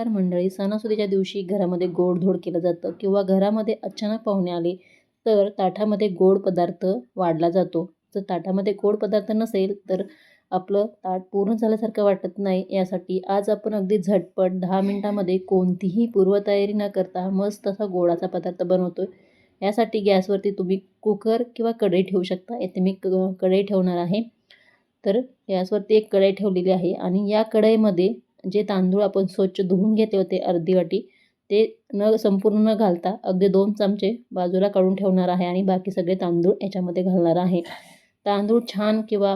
नमस्कार मंडळी सणासुदीच्या दिवशी घरामध्ये गोडधोड केलं जातं किंवा घरामध्ये अचानक पाहुणे आले तर ताटामध्ये गोड पदार्थ वाढला जातो. जर ताटामध्ये गोड पदार्थ नसेल तर आपलं ताट पूर्ण झाल्यासारखं वाटत नाही. यासाठी आज आपण अगदी झटपट दहा मिनटामध्ये कोणतीही पूर्वतयारी न करता मस्त असा गोडाचा पदार्थ बनवतो आहे यासाठी गॅसवरती तुम्ही कुकर किंवा कढई ठेवू शकता. येथे मी क कढई ठेवणार आहे. तर गॅसवरती एक कढई ठेवलेली आहे आणि या कढईमध्ये जे तांदूळ आपण स्वच्छ धुवून घेतले होते अर्धी वाटी ते न संपूर्ण न घालता अगदी दोन चमचे बाजूला काढून ठेवणार आहे आणि बाकी सगळे तांदूळ याच्यामध्ये घालणार आहे. तांदूळ छान किंवा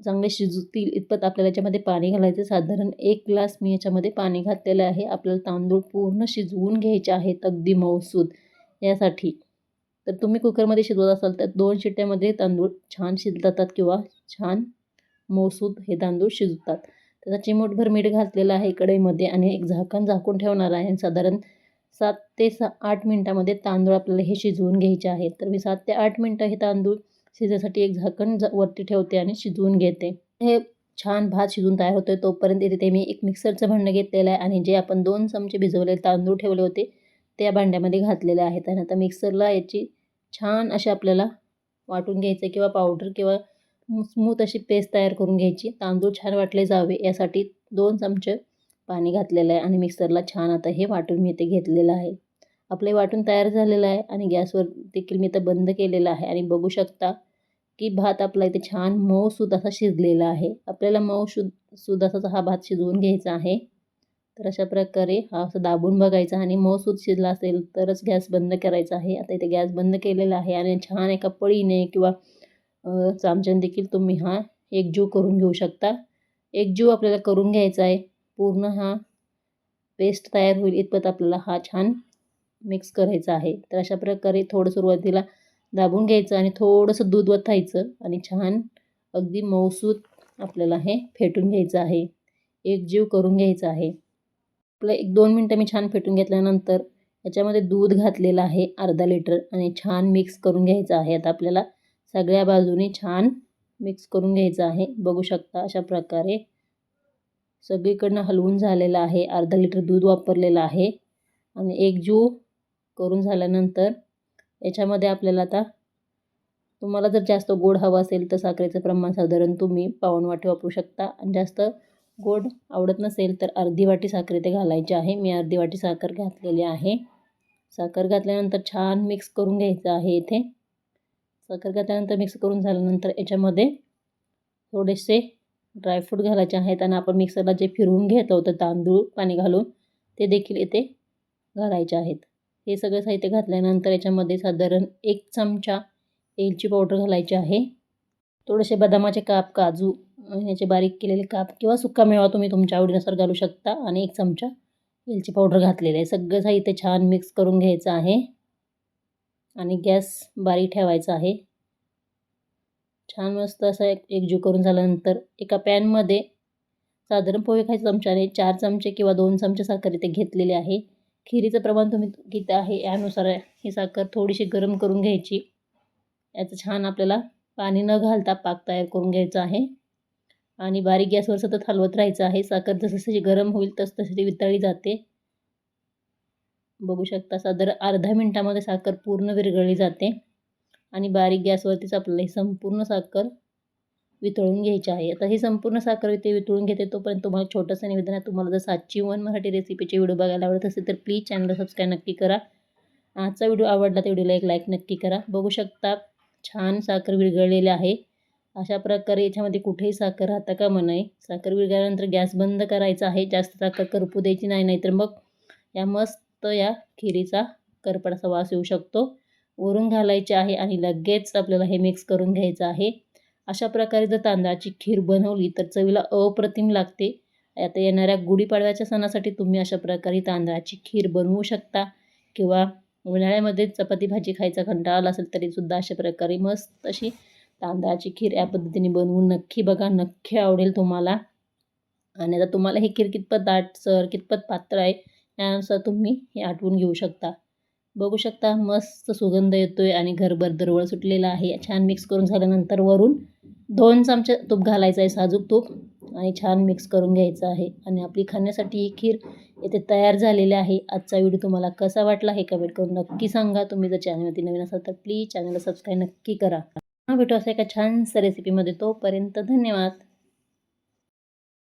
चांगले शिजतील इतपत आपल्याला याच्यामध्ये पाणी घालायचं साधारण एक ग्लास मी याच्यामध्ये पाणी घातलेलं आहे. आपल्याला तांदूळ पूर्ण शिजवून घ्यायचे आहेत अगदी मऊसूद यासाठी. तर तुम्ही कुकरमध्ये शिजवत असाल तर दोन शिट्ट्यामध्ये तांदूळ छान शिजतात किंवा छान मऊसूद हे तांदूळ शिजतात. त्याचा चिमूटभर मीठ घातलेलं आहे कढईमध्ये आणि एक झाकण झाकून ठेवणार आहे. साधारण सात ते सा आठ मिनटामध्ये तांदूळ आपल्याला हे शिजवून घ्यायचे आहेत. तर मी सात ते आठ मिनटं हे तांदूळ शिजायसाठी एक झाकण ज वरती ठेवते आणि शिजवून घेते. हे छान भात शिजून तयार होतोय आहे तोपर्यंत तिथे मी एक मिक्सरचं भांडं घेतलेलं आहे आणि जे आपण दोन चमचे भिजवलेले तांदूळ ठेवले होते त्या भांड्यामध्ये घातलेले आहेत. आणि आता मिक्सरला याची छान अशी आपल्याला वाटून घ्यायचं किंवा पावडर किंवा स्मूथ अशी पेस्ट तयार करून घ्यायची. तांदूळ छान वाटले जावे. यासाठी दोन चमचे पाणी घातलेलं आहे आणि मिक्सरला छान आता हे वाटून मी इथे घेतलेलं आहे. आपले वाटून तयार झालेलं आहे आणि गॅसवर देखील मी तर बंद केलेलं आहे. आणि बघू शकता की भात आपला इथे छान मऊसूद असा शिजलेला आहे. आपल्याला मऊ शुद सूद असाचा हा भात शिजवून घ्यायचा आहे. तर अशा प्रकारे हा असं दाबून बघायचा आणि मऊसूद शिजला असेल तरच गॅस बंद करायचा आहे. आता इथे गॅस बंद केलेला आहे आणि छान एका पळीने किंवा चामच्याने देखील तुम्ही हा एकजीव करून घेऊ शकता. एकजीव आपल्याला करून घ्यायचा आहे. पूर्ण हा पेस्ट तयार होईल इतपत आपल्याला हा छान मिक्स करायचा आहे. तर अशा प्रकारे थोडं सुरुवातीला दाबून घ्यायचं आणि थोडंसं दूध वतायचं आणि छान अगदी मऊसूत आपल्याला हे फेटून घ्यायचं आहे. एकजीव करून घ्यायचा आहे. आपलं एक दोन मिनटं मी छान फेटून घेतल्यानंतर याच्यामध्ये दूध घातलेलं आहे अर्धा लिटर आणि छान मिक्स करून घ्यायचं आहे. आता आपल्याला सगळ्या बाजूने छान मिक्स करून घ्यायचं आहे. बघू शकता अशा प्रकारे. सगळीकडनं हलवून झालेलं आहे. अर्धा लिटर दूध वापरलेलं आहे. आणि एक जीव करून झाल्यानंतर याच्यामध्ये आपल्याला आता तुम्हाला जर जास्त गोड हवं असेल तर साखरेचं प्रमाण साधारण तुम्ही पाऊण वाटी वापरू शकता. आणि जास्त गोड आवडत नसेल तर अर्धी वाटी साखर इथे घालायची आहे. मी अर्धी वाटी साखर घातलेली आहे. साखर घातल्यानंतर छान मिक्स करून घ्यायचं आहे इथे. साखर घातल्यानंतर मिक्स करून झाल्यानंतर याच्यामध्ये थोडेसे ड्रायफ्रूट घालायचे आहेत आणि आपण मिक्सरला जे फिरवून घेत होतं तांदूळ पाणी घालून ते देखील इथे घालायचे आहेत. हे सगळं साहित्य घातल्यानंतर याच्यामध्ये साधारण एक चमचा एलची पावडर घालायची आहे. थोडेसे बदामाचे काप काजू याचे बारीक केलेले काप किंवा सुका मेवा तुम्ही तुमच्या आवडीनुसार घालू शकता. आणि एक चमचा वेलची पावडर घातलेली आहे. सगळं साहित्य छान मिक्स करून घ्यायचं आहे. आणि गॅस बारीक ठेवायचा आहे. छान मस्त असा एक एकजीव करून झाल्यानंतर एका पॅनमध्ये साधारण पोहे खायच्या चमच्याने चार चमचे किंवा दोन चमचे साखर इथे घेतलेले आहे. खिरीचं प्रमाण तुम्ही किती आहे यानुसार ही साखर थोडीशी गरम करून घ्यायची. याचं छान आपल्याला पाणी न घालता पाक तयार करून घ्यायचा आहे. आणि बारीक गॅसवर सतत हलवत राहायचं आहे. साखर जसं गरम होईल तस तशी ती वितळली जाते. बघू शकता. साधारण अर्धा मिनटामध्ये साखर पूर्ण विरघळली जाते आणि बारीक गॅसवरतीच आपल्याला ही संपूर्ण साखर वितळून घ्यायची आहे. आता ही संपूर्ण साखर इथे वितळून घेते तोपर्यंत तुम्हाला छोटंसं निवेदन आहे. तुम्हाला जर सातची वन मराठी रेसिपीचे व्हिडिओ बघायला आवडत असेल तर प्लीज चॅनलला सबस्क्राईब नक्की करा. आजचा व्हिडिओ आवडला तर व्हिडिओला एक लाईक नक्की करा. बघू शकता छान साखर विरघळलेली आहे. अशा प्रकारे याच्यामध्ये कुठेही साखर राहता का नये. साखर विरघळल्यानंतर गॅस बंद करायचा आहे. जास्त साखर करपू द्यायची नाही नाहीतर मग या मस्त या खिरीचा करपडाचा वास येऊ शकतो. वरून घालायचे आहे आणि लगेच आपल्याला हे मिक्स करून घ्यायचं आहे. अशा प्रकारे जर तांदळाची खीर बनवली तर चवीला अप्रतिम लागते. आता येणाऱ्या गुढीपाडव्याच्या सणासाठी तुम्ही अशा प्रकारे तांदळाची खीर बनवू शकता. किंवा उन्हाळ्यामध्ये चपाती भाजी खायचा कंटाळा आला असेल तरीसुद्धा अशा प्रकारे मस्त अशी तांदळाची खीर या पद्धतीने बनवून नक्की बघा नक्की आवडेल तुम्हाला. आणि आता तुम्हाला हे खीर कितपत दाटसर कितपत पात्र आहे यानुसार तुम्ही हे आठवून घेऊ शकता. बघू शकता मस्त सुगंध येतो आहे आणि घरभर दरवळ सुटलेला आहे. छान मिक्स करून झाल्यानंतर वरून दोन चमचे तूप घालायचं आहे साजूक तूप आणि छान मिक्स करून घ्यायचं आहे. आणि आपली खाण्यासाठी ही खीर येथे तयार झालेली आहे. आजचा व्हिडिओ तुम्हाला कसा वाटला हे कमेंट करून नक्की सांगा. तुम्ही जर चॅनलवरती नवीन असाल तर प्लीज चॅनलला सबस्क्राईब नक्की करा. भेटू असा एका छानसा रेसिपीमध्ये तोपर्यंत धन्यवाद.